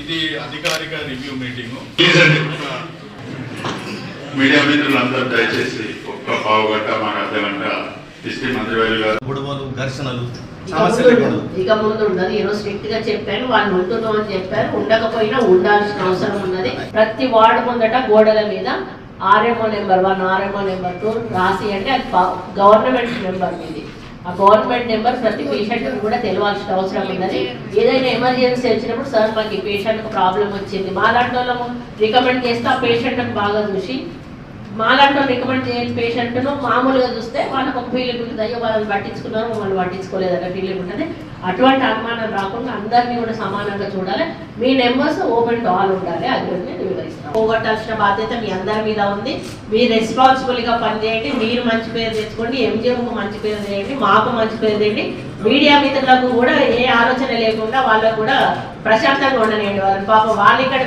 ఇది అధికారిక review meeting. Media మిత్రులందరూ దయచేసి ఒక్క పావు గంట మన అర్ధ గంట ఇస్తే మంత్రివర్యులు గారు గొడవలు ఘర్షణలు ఇక ముందు ఉండదు. ఇక ముందు ఉండదు. ఈరోజు స్ట్రిక్ట్గా చెప్పాను వాళ్ళు ఉంటున్నాం అని చెప్పారు. ఉండకపోయినా ఉండాల్సిన అవసరం ఉన్నది. ప్రతి వార్డు ముందట గోడల మీద RMO number one RMO number two రాసి అంటే అది గవర్నమెంట్ నెంబర్ ఇది ఆ గవర్నమెంట్ నెంబర్ ప్రతి పేషెంట్ కూడా తెలియాల్సిన అవసరం ఉందని. ఏదైనా ఎమర్జెన్సీ వచ్చినప్పుడు సార్ మాకు ఈ పేషెంట్ ప్రాబ్లం వచ్చింది. మా లాంటి వాళ్ళము రికమెండ్ చేస్తే ఆ పేషెంట్ బాగా చూసి మాలాంటి రికమెండ్ చేయని పేషెంట్ను మామూలుగా చూస్తే వాళ్ళకి ఒక ఫీలింగ్ ఉంటుంది. అయ్యో వాళ్ళని పట్టించుకున్నారు మమ్మల్ని పట్టించుకోలేదు అనే ఫీలింగ్ ఉంటుంది. అటువంటి అనుమానం రాకుండా అందరినీ కూడా సమానంగా చూడాలి. మీ నెంబర్స్ ఓపెన్ టు ఆల్ ఉండాలి. అది పోగొట్టాల్సిన బాధ్యత మీ అందరి మీద ఉంది. మీరు రెస్పాన్సిబుల్గా పనిచేయండి. మీరు మంచి పేరు తెచ్చుకోండి. ఎంజిఎంకు మంచి పేరు చేయండి మాకు మంచి పేరు చేయండి మీడియా మిత్రులకు కూడా ఏ ఆలోచన లేకుండా వాళ్ళకు కూడా ప్రశాంతంగా ఉండనివ్వండి వాళ్ళని పాపం వాళ్ళు ఇక్కడ